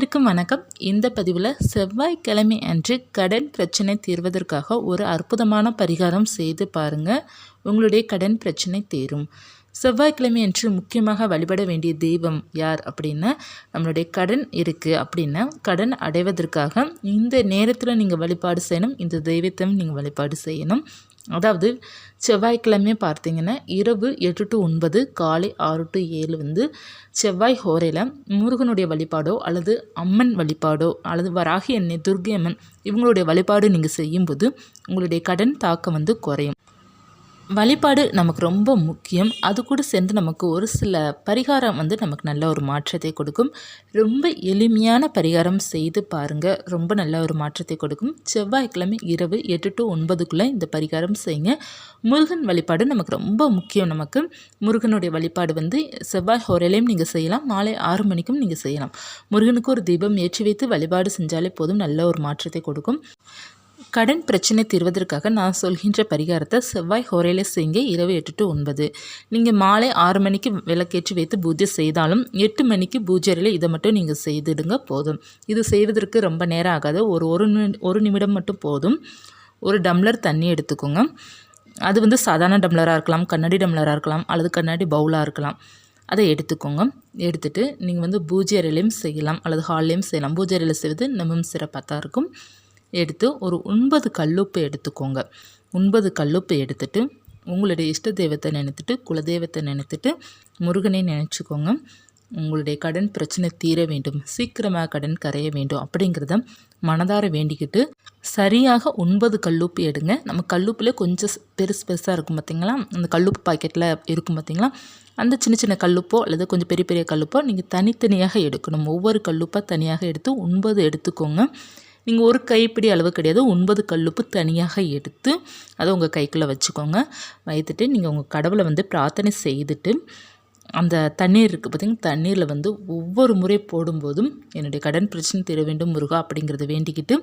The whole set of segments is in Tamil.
அனைவருக்கும் வணக்கம். இந்த பதிவில் செவ்வாய்க்கிழமை அன்று கடன் பிரச்சனை தீர்வதற்காக ஒரு அற்புதமான பரிகாரம் செய்து பாருங்கள் உங்களுடைய கடன் பிரச்சனை தீரும். செவ்வாய்க்கிழமை அன்று முக்கியமாக வழிபட வேண்டிய தெய்வம் யார் அப்படின்னா நம்மளுடைய கடன் இருக்குது அப்படின்னா கடன் அடைவதற்காக இந்த நேரத்தில் நீங்கள் வழிபாடு செய்யணும். இந்த தெய்வத்தையும் நீங்கள் வழிபாடு செய்யணும். அதாவது செவ்வாய்க்கிழமை பார்த்தீங்கன்னா இரவு எட்டு டு ஒன்பது காலை ஆறு டு ஏழு வந்து செவ்வாய் ஹோரையில் முருகனுடைய வழிபாடோ அல்லது அம்மன் வழிபாடோ அல்லது வராகி எண்ணெய் துர்கை அம்மன் இவங்களுடைய வழிபாடு நீங்கள் செய்யும்போது உங்களுடைய கடன் தாக்கம் வந்து குறையும். வழிபாடு நமக்கு ரொம்ப முக்கியம். அது கூட சேர்ந்து நமக்கு ஒரு சில பரிகாரம் வந்து நமக்கு நல்ல ஒரு மாற்றத்தை கொடுக்கும். ரொம்ப எளிமையான பரிகாரம் செய்து பாருங்கள் ரொம்ப நல்ல ஒரு மாற்றத்தை கொடுக்கும். செவ்வாய்க்கிழமை இரவு எட்டு டு ஒன்பதுக்குள்ளே இந்த பரிகாரம் செய்யுங்க. முருகன் வழிபாடு நமக்கு ரொம்ப முக்கியம் நமக்கு. முருகனுடைய வழிபாடு வந்து செவ்வாய் ஹோரையிலையும் நீங்கள் செய்யலாம். மாலை ஆறு மணிக்கும் நீங்கள் செய்யலாம். முருகனுக்கு ஒரு தீபம் ஏற்றி வைத்து வழிபாடு செஞ்சாலே போதும். நல்ல ஒரு மாற்றத்தை கொடுக்கும். கடன் பிரச்சனை தீர்வதற்காக நான் சொல்கின்ற பரிகாரத்தை செவ்வாய் ஹோரையில் செய்யுங்க. இரவு எட்டு டு ஒன்பது. நீங்கள் மாலை ஆறு மணிக்கு விளக்கேற்றி வைத்து பூஜை செய்தாலும் எட்டு மணிக்கு பூஜையில் இதை மட்டும் நீங்கள் செய்துடுங்க போதும். இது செய்வதற்கு ரொம்ப நேரம் ஆகாது. ஒரு ஒரு ஒரு நிமிடம் மட்டும் போதும். ஒரு டம்ளர் தண்ணி எடுத்துக்கோங்க. அது வந்து சாதாரண டம்ளராக இருக்கலாம் கண்ணாடி டம்ளராக இருக்கலாம் அல்லது கண்ணாடி பவுலாக இருக்கலாம். அதை எடுத்துக்கோங்க. எடுத்துகிட்டு நீங்கள் வந்து பூஜை அறையிலையும் செய்யலாம் அல்லது ஹால்லையும் செய்யலாம். பூஜை அறையில் செய்வது இன்னமும் சிறப்பாக தான் இருக்கும். எடுத்து ஒரு ஒன்பது கல்லுப்பு எடுத்துக்கோங்க. ஒன்பது கல்லுப்பு எடுத்துட்டு உங்களுடைய இஷ்ட தெய்வத்தை நினைத்துட்டு குலதெய்வத்தை நினைத்துட்டு முருகனை நினச்சிக்கோங்க. உங்களுடைய கடன் பிரச்சனை தீர வேண்டும். சீக்கிரமாக கடன் கரைய வேண்டும் அப்படிங்கிறத மனதார வேண்டிக்கிட்டு சரியாக ஒன்பது கல்லுப்பு எடுங்க. நம்ம கல்லுப்பில் கொஞ்சம் பெருசு பெருசாக இருக்கும் பார்த்திங்களா அந்த கல்லுப்பு பாக்கெட்டில் இருக்கும் பார்த்திங்களா அந்த சின்ன சின்ன கல்லுப்போ அல்லது கொஞ்சம் பெரிய பெரிய கல்லுப்போ நீங்கள் தனித்தனியாக எடுக்கணும். ஒவ்வொரு கல்லுப்பாக தனியாக எடுத்து ஒன்பது எடுத்துக்கோங்க. நீங்கள் ஒரு கைப்பிடி அளவு கிடையாது ஒன்பது கல்லுப்பு தனியாக எடுத்து அதை உங்கள் கைக்குள்ளே வச்சுக்கோங்க. வைத்துட்டு நீங்கள் உங்கள் கடவுளை வந்து பிரார்த்தனை செய்துட்டு அந்த தண்ணீர் இருக்குது பார்த்திங்கன்னா தண்ணீரில் வந்து ஒவ்வொரு முறை போடும்போதும் என்னுடைய கடன் பிரச்சனை தீர வேண்டும் முருகா அப்படிங்கிறத வேண்டிக்கிட்டு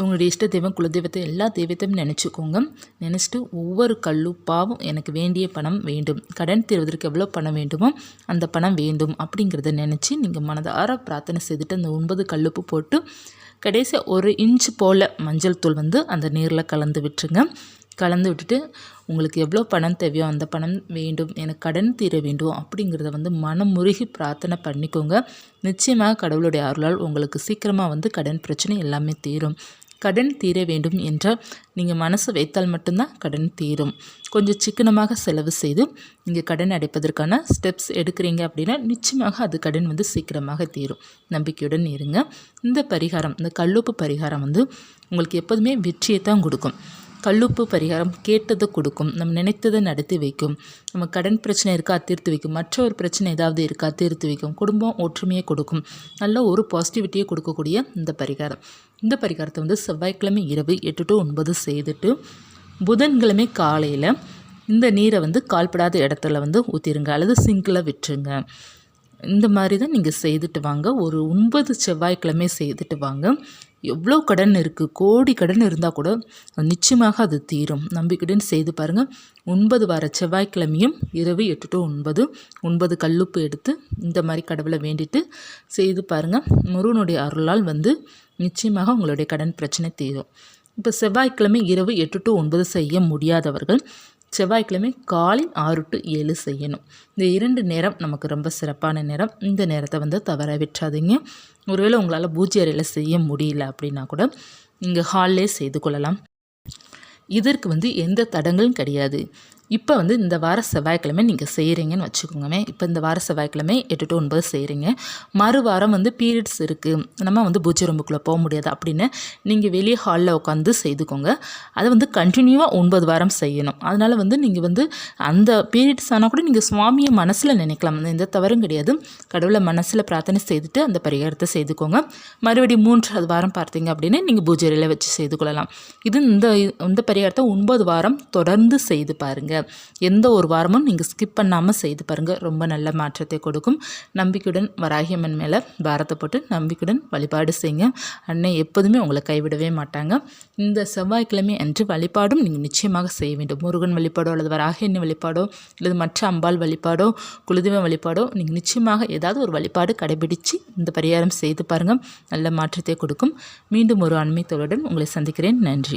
உங்களுடைய இஷ்ட தெய்வம் குலதெய்வத்தை எல்லா தெய்வத்தையும் நினச்சிக்கோங்க. நினச்சிட்டு ஒவ்வொரு கல்லுப்பாவும் எனக்கு வேண்டிய பணம் வேண்டும். கடன் தீர்வதற்கு எவ்வளோ பணம் வேண்டுமோ அந்த பணம் வேண்டும் அப்படிங்கிறத நினச்சி நீங்கள் மனதார பிரார்த்தனை செய்துட்டு அந்த ஒன்பது கல்லுப்பு போட்டு கடைசியாக ஒரு இன்ச்சு போல் மஞ்சள் தூள் வந்து அந்த நீரில் கலந்து விட்டுருங்க. கலந்து விட்டுட்டு உங்களுக்கு எவ்வளோ பணம் தேவையோ அந்த பணம் வேண்டும் எனக்கு கடன் தீர வேண்டும் அப்படிங்கிறத வந்து மனம் முருகி பிரார்த்தனை பண்ணிக்கோங்க. நிச்சயமாக கடவுளுடைய அருளால் உங்களுக்கு சீக்கிரமாக வந்து கடன் பிரச்சனை எல்லாமே தீரும். கடன் தீர வேண்டும் என்றால் நீங்கள் மனசு வைத்தால் மட்டும்தான் கடன் தீரும். கொஞ்சம் சிக்கனமாக செலவு செய்து நீங்கள் கடன் அடைப்பதற்கான ஸ்டெப்ஸ் எடுக்கிறீங்க அப்படின்னா நிச்சயமாக அது கடன் வந்து சீக்கிரமாக தீரும். நம்பிக்கையுடன் இருங்க. இந்த பரிகாரம் இந்த கல்லுப்பு பரிகாரம் வந்து உங்களுக்கு எப்போதுமே வெற்றியை தான் கொடுக்கும். கல்லுப்பு பரிகாரம் கேட்டதை கொடுக்கும் நம்ம நினைத்ததை நடத்தி வைக்கும். நம்ம கடன் பிரச்சனை இருக்கா தீர்த்து வைக்கும். மற்ற ஒரு பிரச்சனை ஏதாவது இருக்கா தீர்த்து வைக்கும். குடும்பம் ஒற்றுமையை கொடுக்கும். நல்ல ஒரு பாசிட்டிவிட்டியை கொடுக்கக்கூடிய இந்த பரிகாரம். இந்த பரிகாரத்தை வந்து செவ்வாய்க்கிழமை இரவு எட்டு டு ஒன்பது செய்துட்டு புதன்கிழமை காலையில் இந்த நீரை வந்து கால்படாத இடத்துல வந்து ஊற்றிருங்க அல்லது சிங்கில் விட்டுருங்க. இந்த மாதிரி தான் நீங்கள் செய்துட்டு வாங்க. ஒரு ஒன்பது செவ்வாய்க்கிழமை செய்துட்டு வாங்க. எவ்வளோ கடன் இருக்குது கோடி கடன் இருந்தால் கூட நிச்சயமாக அது தீரும். நம்பிக்கையுடன் செய்து பாருங்கள் ஒன்பது வார செவ்வாய்க்கிழமையும் இரவு எட்டு டு ஒன்பது ஒன்பது கல்லுப்பு எடுத்து இந்த மாதிரி கடவுளை வேண்டிட்டு செய்து பாருங்கள் முருகனுடைய அருளால் வந்து நிச்சயமாக உங்களுடைய கடன் பிரச்சனை தீரும். இப்போ செவ்வாய்க்கிழமை இரவு எட்டு டு ஒன்பது செய்ய முடியாதவர்கள் செவ்வாய்க்கிழமை காலை ஆறு டு ஏழு செய்யணும். இந்த இரண்டு நேரம் நமக்கு ரொம்ப சிறப்பான நேரம். இந்த நேரத்தை வந்து தவற விட்டுறாதீங்க. ஒருவேளை உங்களால் பூஜை அறையில் செய்ய முடியல அப்படின்னா கூட நீங்கள் ஹால்லே செய்து கொள்ளலாம். இதற்கு வந்து எந்த தடங்களும் கிடையாது. இப்போ வந்து இந்த வார செவ்வாய்க்கிழமை நீங்கள் செய்கிறீங்கன்னு வச்சுக்கோங்கமே இப்போ இந்த வார செவ்வாய்க்கிழமை எட்டு டு ஒன்பது செய்கிறீங்க மறு வாரம் வந்து பீரியட்ஸ் இருக்குது நம்ம வந்து பூஜை ரூமுக்குள்ளே போக முடியாது அப்படின்னு நீங்கள் வெளியே ஹாலில் உட்காந்து செய்துக்கோங்க. அதை வந்து கண்டினியூவாக ஒன்பது வாரம் செய்யணும். அதனால் வந்து நீங்கள் வந்து அந்த பீரியட்ஸ் ஆனால் கூட நீங்கள் சுவாமியை மனசில் நினைக்கலாம். எந்த தவறும் கிடையாது. கடவுளை மனசில் பிரார்த்தனை செய்துட்டு அந்த பரிகாரத்தை செய்துக்கோங்க. மறுபடியும் மூன்றாவது வாரம் பார்த்தீங்க அப்படின்னு நீங்கள் பூஜையில் வச்சு செய்து கொள்ளலாம். இது இந்த இந்த பரிகாரத்தை ஒன்பது வாரம் தொடர்ந்து செய்து பாருங்கள் செய்யுங்க எந்த ஒரு வாரமும் நீங்கள் ஸ்கிப் பண்ணாமல் செய்து பாருங்கள் ரொம்ப நல்ல மாற்றத்தை கொடுக்கும். நம்பிக்கையுடன் வராகியம்மன் மேலே பாரத்தை போட்டு நம்பிக்கையுடன் வழிபாடு செய்யுங்க. அன்னை எப்போதுமே உங்களை கைவிடவே மாட்டாங்க. இந்த செவ்வாய்க்கிழமை அன்று வழிபாடும் நீங்கள் நிச்சயமாக செய்ய வேண்டும். முருகன் வழிபாடோ அல்லது வராகியண்ணி வழிபாடோ அல்லது மற்ற அம்பாள் வழிபாடோ குலதெய்வ வழிபாடோ நீங்கள் நிச்சயமாக ஏதாவது ஒரு வழிபாடு கடைபிடித்து இந்த பரிகாரம் செய்து பாருங்கள் நல்ல மாற்றத்தை கொடுக்கும். மீண்டும் ஒரு அண்மைத்தோளுடன் உங்களை சந்திக்கிறேன். நன்றி.